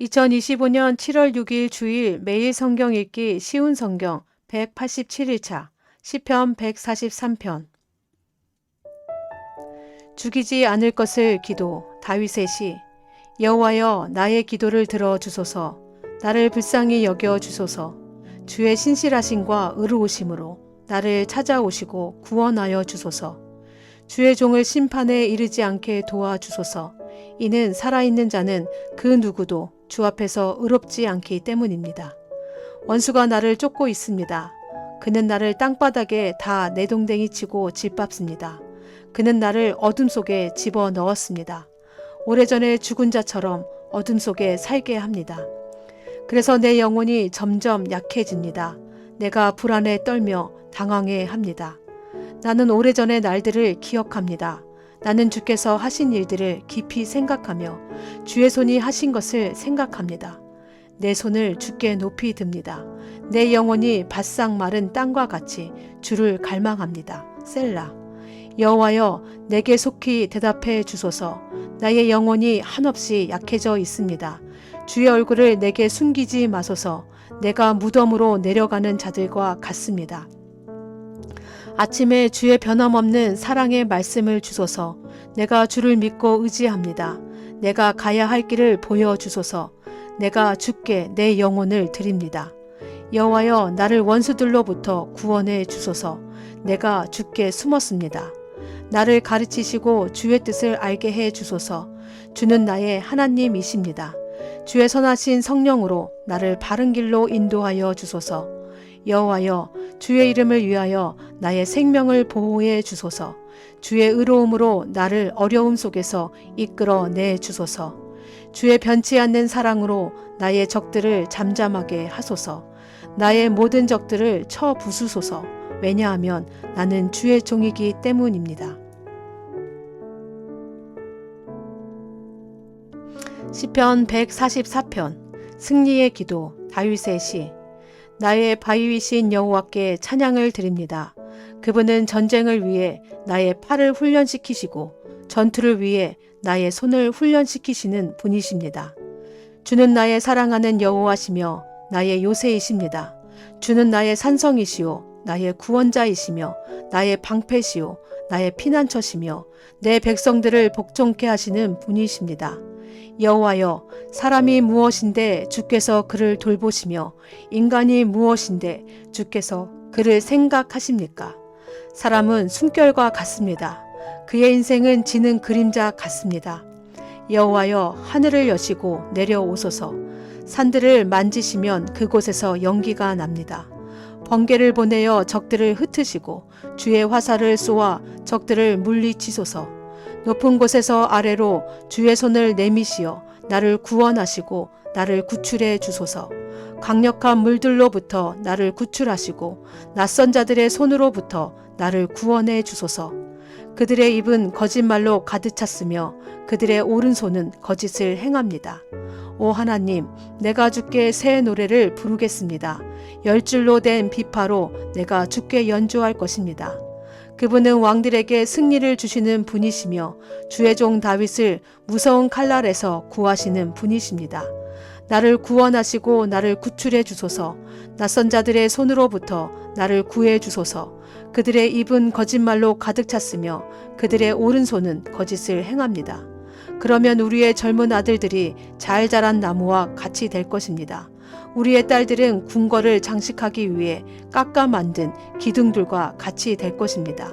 2025년 7월 6일 주일 매일 성경 읽기 쉬운 성경 187일차 시편 143편. 죽이지 않을 것을 기도 다윗의 시. 여호와여 나의 기도를 들어 주소서. 나를 불쌍히 여겨 주소서. 주의 신실하심과 의로우심으로 나를 찾아오시고 구원하여 주소서. 주의 종을 심판에 이르지 않게 도와 주소서. 이는 살아있는 자는 그 누구도 주 앞에서 의롭지 않기 때문입니다. 원수가 나를 쫓고 있습니다. 그는 나를 땅바닥에 다 내동댕이 치고 짓밟습니다. 그는 나를 어둠 속에 집어 넣었습니다. 오래전에 죽은 자처럼 어둠 속에 살게 합니다. 그래서 내 영혼이 점점 약해집니다. 내가 불안에 떨며 당황해 합니다. 나는 오래전의 날들을 기억합니다. 나는 주께서 하신 일들을 깊이 생각하며 주의 손이 하신 것을 생각합니다. 내 손을 주께 높이 듭니다. 내 영혼이 바싹 마른 땅과 같이 주를 갈망합니다. 셀라. 여호와여 내게 속히 대답해 주소서. 나의 영혼이 한없이 약해져 있습니다. 주의 얼굴을 내게 숨기지 마소서. 내가 무덤으로 내려가는 자들과 같습니다. 아침에 주의 변함없는 사랑의 말씀을 주소서. 내가 주를 믿고 의지합니다. 내가 가야 할 길을 보여 주소서. 내가 주께 내 영혼을 드립니다. 여호와여 나를 원수들로부터 구원해 주소서. 내가 주께 숨었습니다. 나를 가르치시고 주의 뜻을 알게 해 주소서. 주는 나의 하나님이십니다. 주의 선하신 성령으로 나를 바른 길로 인도하여 주소서. 여호와여 주의 이름을 위하여 나의 생명을 보호해 주소서. 주의 의로움으로 나를 어려움 속에서 이끌어 내 주소서. 주의 변치 않는 사랑으로 나의 적들을 잠잠하게 하소서. 나의 모든 적들을 쳐 부수소서. 왜냐하면 나는 주의 종이기 때문입니다. 시편 144편 승리의 기도 다윗의 시 나의 바위이신 여호와께 찬양을 드립니다. 그분은 전쟁을 위해 나의 팔을 훈련시키시고 전투를 위해 나의 손을 훈련시키시는 분이십니다. 주는 나의 사랑하는 여호와시며 나의 요새이십니다. 주는 나의 산성이시요 나의 구원자이시며 나의 방패시요 나의 피난처시며 내 백성들을 복종케 하시는 분이십니다. 여호와여 사람이 무엇인데 주께서 그를 돌보시며 인간이 무엇인데 주께서 그를 생각하십니까? 사람은 숨결과 같습니다. 그의 인생은 지는 그림자 같습니다. 여호와여 하늘을 여시고 내려오소서 산들을 만지시면 그곳에서 연기가 납니다. 번개를 보내어 적들을 흩으시고 주의 화살을 쏘아 적들을 물리치소서 높은 곳에서 아래로 주의 손을 내미시어 나를 구원하시고 나를 구출해 주소서. 강력한 물들로부터 나를 구출하시고 낯선 자들의 손으로부터 나를 구원해 주소서. 그들의 입은 거짓말로 가득 찼으며 그들의 오른손은 거짓을 행합니다. 오 하나님, 내가 주께 새 노래를 부르겠습니다. 열 줄로 된 비파로 내가 주께 연주할 것입니다. 그분은 왕들에게 승리를 주시는 분이시며 주의 종 다윗을 무서운 칼날에서 구하시는 분이십니다. 나를 구원하시고 나를 구출해 주소서. 낯선 자들의 손으로부터 나를 구해 주소서. 그들의 입은 거짓말로 가득 찼으며 그들의 오른손은 거짓을 행합니다. 그러면 우리의 젊은 아들들이 잘 자란 나무와 같이 될 것입니다. 우리의 딸들은 궁궐을 장식하기 위해 깎아 만든 기둥들과 같이 될 것입니다.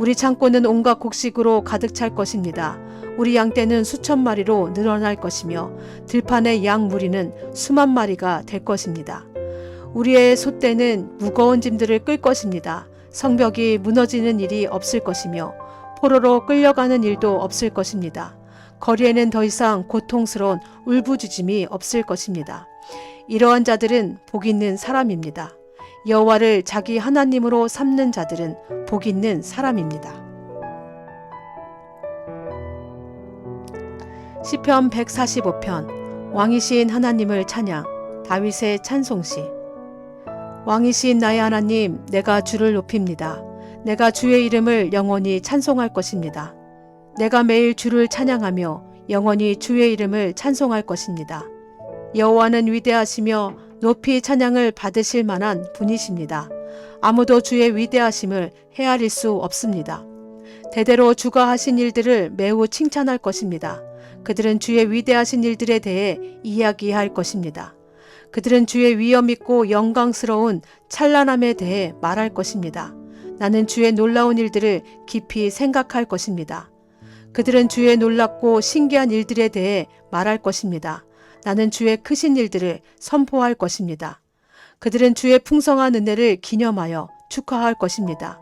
우리 창고는 온갖 곡식으로 가득 찰 것입니다. 우리 양떼는 수천 마리로 늘어날 것이며 들판의 양 무리는 수만 마리가 될 것입니다. 우리의 소떼는 무거운 짐들을 끌 것입니다. 성벽이 무너지는 일이 없을 것이며 포로로 끌려가는 일도 없을 것입니다. 거리에는 더 이상 고통스러운 울부짖음이 없을 것입니다. 이러한 자들은 복 있는 사람입니다. 여호와를 자기 하나님으로 삼는 자들은 복 있는 사람입니다. 시편 145편 왕이신 하나님을 찬양 다윗의 찬송시 왕이신 나의 하나님 내가 주를 높입니다. 내가 주의 이름을 영원히 찬송할 것입니다. 내가 매일 주를 찬양하며 영원히 주의 이름을 찬송할 것입니다. 여호와는 위대하시며 높이 찬양을 받으실 만한 분이십니다. 아무도 주의 위대하심을 헤아릴 수 없습니다. 대대로 주가 하신 일들을 매우 칭찬할 것입니다. 그들은 주의 위대하신 일들에 대해 이야기할 것입니다. 그들은 주의 위엄 있고 영광스러운 찬란함에 대해 말할 것입니다. 나는 주의 놀라운 일들을 깊이 생각할 것입니다. 그들은 주의 놀랍고 신기한 일들에 대해 말할 것입니다. 나는 주의 크신 일들을 선포할 것입니다. 그들은 주의 풍성한 은혜를 기념하여 축하할 것입니다.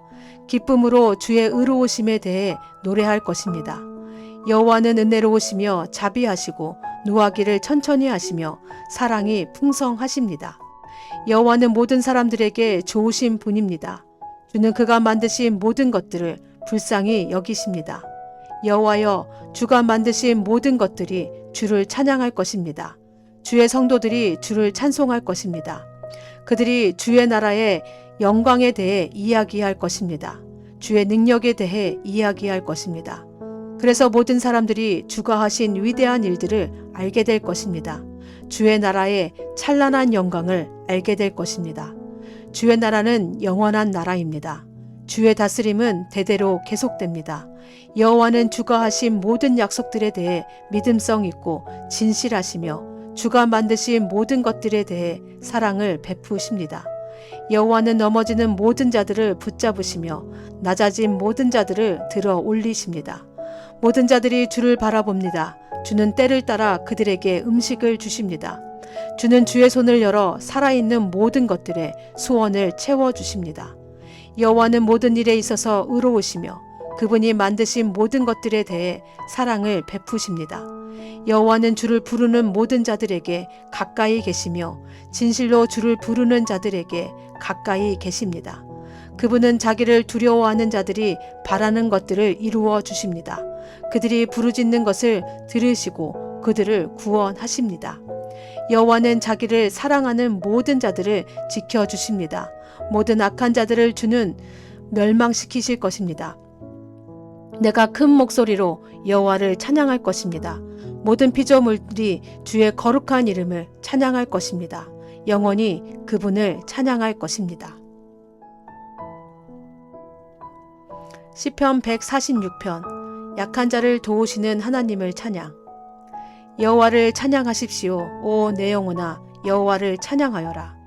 기쁨으로 주의 의로우심에 대해 노래할 것입니다. 여호와는 은혜로우시며 자비하시고 노하기를 천천히 하시며 사랑이 풍성하십니다. 여호와는 모든 사람들에게 좋으신 분입니다. 주는 그가 만드신 모든 것들을 불쌍히 여기십니다. 여호와여 주가 만드신 모든 것들이 주를 찬양할 것입니다. 주의 성도들이 주를 찬송할 것입니다. 그들이 주의 나라의 영광에 대해 이야기할 것입니다. 주의 능력에 대해 이야기할 것입니다. 그래서 모든 사람들이 주가 하신 위대한 일들을 알게 될 것입니다. 주의 나라의 찬란한 영광을 알게 될 것입니다. 주의 나라는 영원한 나라입니다. 주의 다스림은 대대로 계속됩니다. 여호와는 주가 하신 모든 약속들에 대해 믿음성 있고 진실하시며 주가 만드신 모든 것들에 대해 사랑을 베푸십니다. 여호와는 넘어지는 모든 자들을 붙잡으시며 낮아진 모든 자들을 들어 올리십니다. 모든 자들이 주를 바라봅니다. 주는 때를 따라 그들에게 음식을 주십니다. 주는 주의 손을 열어 살아있는 모든 것들의 소원을 채워 주십니다. 여호와는 모든 일에 있어서 의로우시며 그분이 만드신 모든 것들에 대해 사랑을 베푸십니다. 여호와는 주를 부르는 모든 자들에게 가까이 계시며 진실로 주를 부르는 자들에게 가까이 계십니다. 그분은 자기를 두려워하는 자들이 바라는 것들을 이루어 주십니다. 그들이 부르짖는 것을 들으시고 그들을 구원하십니다. 여호와는 자기를 사랑하는 모든 자들을 지켜 주십니다. 모든 악한 자들을 주는 멸망시키실 것입니다. 내가 큰 목소리로 여호와를 찬양할 것입니다. 모든 피조물들이 주의 거룩한 이름을 찬양할 것입니다. 영원히 그분을 찬양할 것입니다. 시편 146편 약한 자를 도우시는 하나님을 찬양 여호와를 찬양하십시오 오 내 영혼아 여호와를 찬양하여라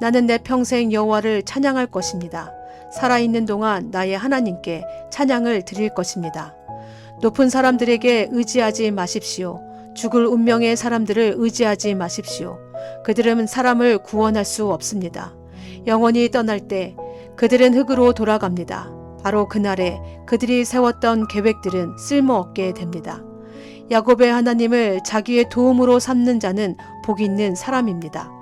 나는 내 평생 여호와를 찬양할 것입니다. 살아있는 동안 나의 하나님께 찬양을 드릴 것입니다. 높은 사람들에게 의지하지 마십시오. 죽을 운명의 사람들을 의지하지 마십시오. 그들은 사람을 구원할 수 없습니다. 영원히 떠날 때 그들은 흙으로 돌아갑니다. 바로 그날에 그들이 세웠던 계획들은 쓸모없게 됩니다. 야곱의 하나님을 자기의 도움으로 삼는 자는 복 있는 사람입니다.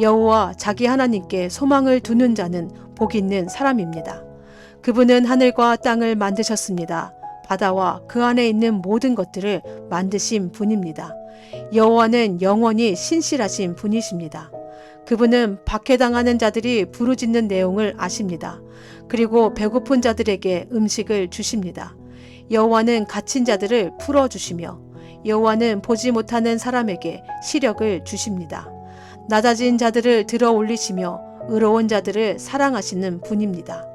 여호와 자기 하나님께 소망을 두는 자는 복 있는 사람입니다. 그분은 하늘과 땅을 만드셨습니다. 바다와 그 안에 있는 모든 것들을 만드신 분입니다. 여호와는 영원히 신실하신 분이십니다. 그분은 박해당하는 자들이 부르짖는 내용을 아십니다. 그리고 배고픈 자들에게 음식을 주십니다. 여호와는 갇힌 자들을 풀어 주시며 여호와는 보지 못하는 사람에게 시력을 주십니다. 낮아진 자들을 들어 올리시며 의로운 자들을 사랑하시는 분입니다.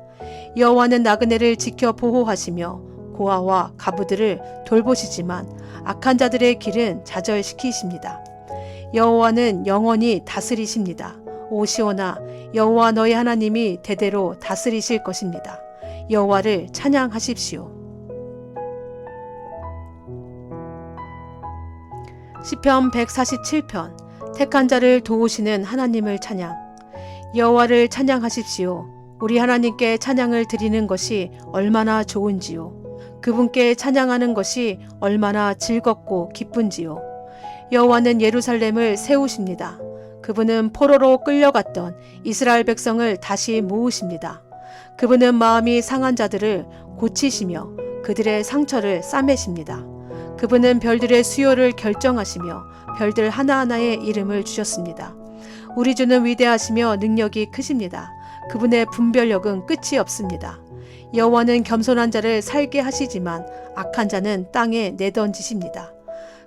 여호와는 나그네를 지켜 보호하시며 고아와 가부들을 돌보시지만 악한 자들의 길은 좌절시키십니다. 여호와는 영원히 다스리십니다. 오 시온아 여호와 너희 하나님이 대대로 다스리실 것입니다. 여호와를 찬양하십시오. 시편 147편 택한 자를 도우시는 하나님을 찬양 여호와를 찬양하십시오. 우리 하나님께 찬양을 드리는 것이 얼마나 좋은지요. 그분께 찬양하는 것이 얼마나 즐겁고 기쁜지요. 여호와는 예루살렘을 세우십니다. 그분은 포로로 끌려갔던 이스라엘 백성을 다시 모으십니다. 그분은 마음이 상한 자들을 고치시며 그들의 상처를 싸매십니다. 그분은 별들의 수요를 결정하시며 별들 하나하나의 이름을 주셨습니다. 우리 주는 위대하시며 능력이 크십니다. 그분의 분별력은 끝이 없습니다. 여호와는 겸손한 자를 살게 하시지만 악한 자는 땅에 내던지십니다.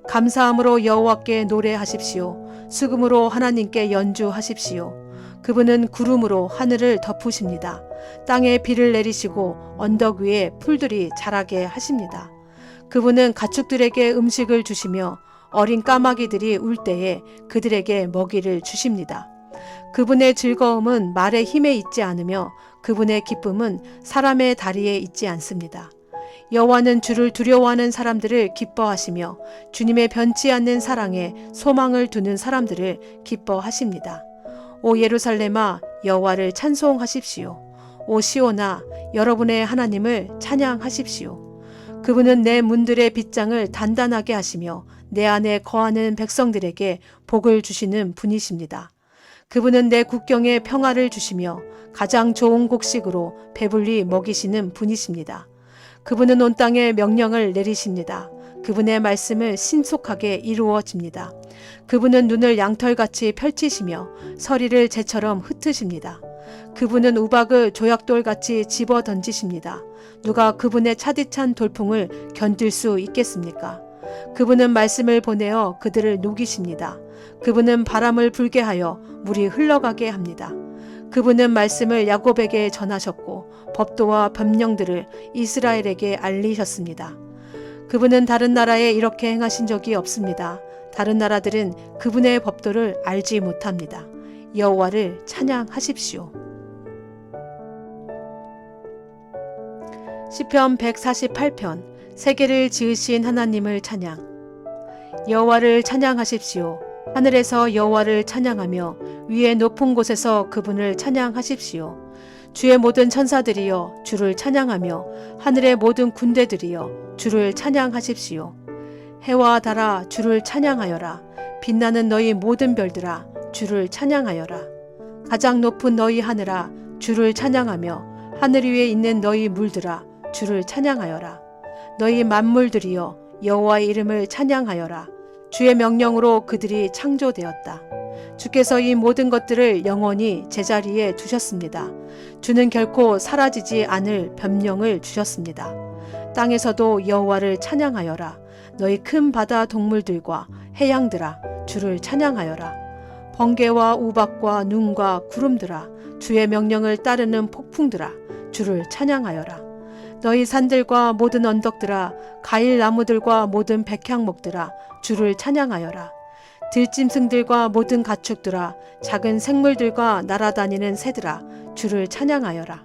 감사함으로 여호와께 노래하십시오. 수금으로 하나님께 연주하십시오. 그분은 구름으로 하늘을 덮으십니다. 땅에 비를 내리시고 언덕 위에 풀들이 자라게 하십니다. 그분은 가축들에게 음식을 주시며 어린 까마귀들이 울 때에 그들에게 먹이를 주십니다. 그분의 즐거움은 말의 힘에 있지 않으며 그분의 기쁨은 사람의 다리에 있지 않습니다. 여호와는 주를 두려워하는 사람들을 기뻐하시며 주님의 변치 않는 사랑에 소망을 두는 사람들을 기뻐하십니다. 오 예루살렘아 여호와를 찬송하십시오. 오 시온아 여러분의 하나님을 찬양하십시오. 그분은 내 문들의 빗장을 단단하게 하시며 내 안에 거하는 백성들에게 복을 주시는 분이십니다. 그분은 내 국경에 평화를 주시며 가장 좋은 곡식으로 배불리 먹이시는 분이십니다. 그분은 온 땅에 명령을 내리십니다. 그분의 말씀을 신속하게 이루어집니다. 그분은 눈을 양털같이 펼치시며 서리를 재처럼 흩으십니다. 그분은 우박을 조약돌같이 집어 던지십니다. 누가 그분의 차디찬 돌풍을 견딜 수 있겠습니까? 그분은 말씀을 보내어 그들을 녹이십니다. 그분은 바람을 불게 하여 물이 흘러가게 합니다. 그분은 말씀을 야곱에게 전하셨고 법도와 법령들을 이스라엘에게 알리셨습니다. 그분은 다른 나라에 이렇게 행하신 적이 없습니다. 다른 나라들은 그분의 법도를 알지 못합니다. 여호와를 찬양하십시오. 시편 148편 세계를 지으신 하나님을 찬양 여호와를 찬양하십시오. 하늘에서 여호와를 찬양하며 위에 높은 곳에서 그분을 찬양하십시오. 주의 모든 천사들이여 주를 찬양하며 하늘의 모든 군대들이여 주를 찬양하십시오. 해와 달아 주를 찬양하여라. 빛나는 너희 모든 별들아 주를 찬양하여라. 가장 높은 너희 하늘아 주를 찬양하며 하늘 위에 있는 너희 물들아 주를 찬양하여라. 너희 만물들이여 여호와의 이름을 찬양하여라. 주의 명령으로 그들이 창조되었다. 주께서 이 모든 것들을 영원히 제자리에 두셨습니다. 주는 결코 사라지지 않을 변명을 주셨습니다. 땅에서도 여호와를 찬양하여라. 너희 큰 바다 동물들과 해양들아 주를 찬양하여라. 번개와 우박과 눈과 구름들아 주의 명령을 따르는 폭풍들아 주를 찬양하여라. 너희 산들과 모든 언덕들아 가일 나무들과 모든 백향목들아 주를 찬양하여라. 들짐승들과 모든 가축들아 작은 생물들과 날아다니는 새들아 주를 찬양하여라.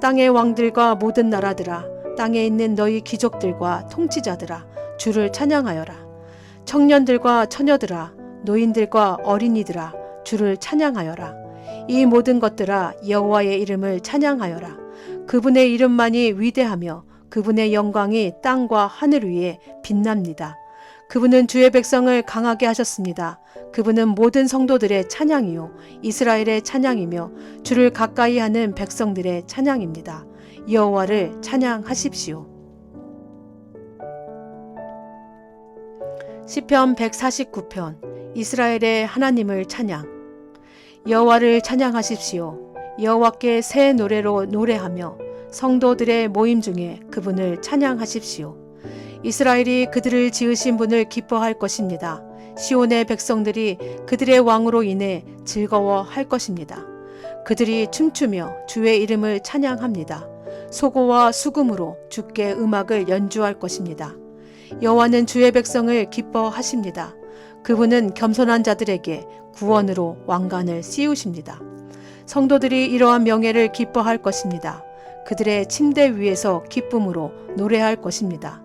땅의 왕들과 모든 나라들아 땅에 있는 너희 귀족들과 통치자들아 주를 찬양하여라. 청년들과 처녀들아 노인들과 어린이들아 주를 찬양하여라. 이 모든 것들아 여호와의 이름을 찬양하여라. 그분의 이름만이 위대하며 그분의 영광이 땅과 하늘 위에 빛납니다. 그분은 주의 백성을 강하게 하셨습니다. 그분은 모든 성도들의 찬양이요 이스라엘의 찬양이며 주를 가까이 하는 백성들의 찬양입니다. 여호와를 찬양하십시오. 시편 149편 이스라엘의 하나님을 찬양 여호와를 찬양하십시오. 여호와께 새 노래로 노래하며 성도들의 모임 중에 그분을 찬양하십시오. 이스라엘이 그들을 지으신 분을 기뻐할 것입니다. 시온의 백성들이 그들의 왕으로 인해 즐거워할 것입니다. 그들이 춤추며 주의 이름을 찬양합니다. 소고와 수금으로 주께 음악을 연주할 것입니다. 여호와는 주의 백성을 기뻐하십니다. 그분은 겸손한 자들에게 구원으로 왕관을 씌우십니다. 성도들이 이러한 명예를 기뻐할 것입니다. 그들의 침대 위에서 기쁨으로 노래할 것입니다.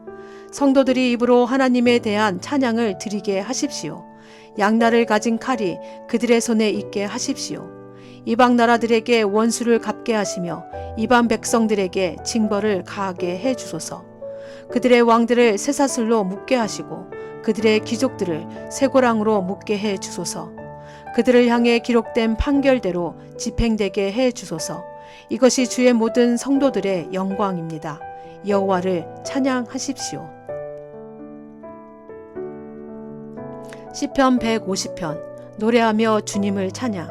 성도들이 입으로 하나님에 대한 찬양을 드리게 하십시오. 양날을 가진 칼이 그들의 손에 있게 하십시오. 이방 나라들에게 원수를 갚게 하시며 이방 백성들에게 징벌을 가하게 해 주소서. 그들의 왕들을 쇠사슬로 묶게 하시고 그들의 귀족들을 쇠고랑으로 묶게 해 주소서. 그들을 향해 기록된 판결대로 집행되게 해 주소서. 이것이 주의 모든 성도들의 영광입니다. 여호와를 찬양하십시오. 시편 150편 노래하며 주님을 찬양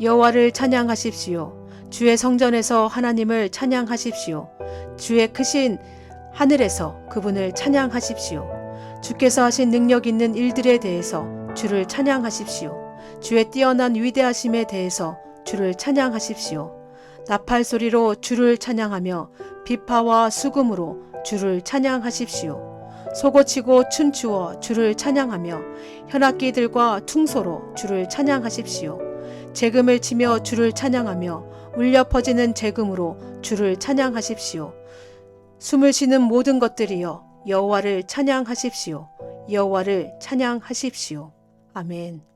여호와를 찬양하십시오. 주의 성전에서 하나님을 찬양하십시오. 주의 크신 하늘에서 그분을 찬양하십시오. 주께서 하신 능력 있는 일들에 대해서 주를 찬양하십시오. 주의 뛰어난 위대하심에 대해서 주를 찬양하십시오. 나팔 소리로 주를 찬양하며 비파와 수금으로 주를 찬양하십시오. 소고치고 춤추어 주를 찬양하며 현악기들과 퉁소로 주를 찬양하십시오. 재금을 치며 주를 찬양하며 울려 퍼지는 재금으로 주를 찬양하십시오. 숨을 쉬는 모든 것들이여 여호와를 찬양하십시오. 여호와를 찬양하십시오. 아멘.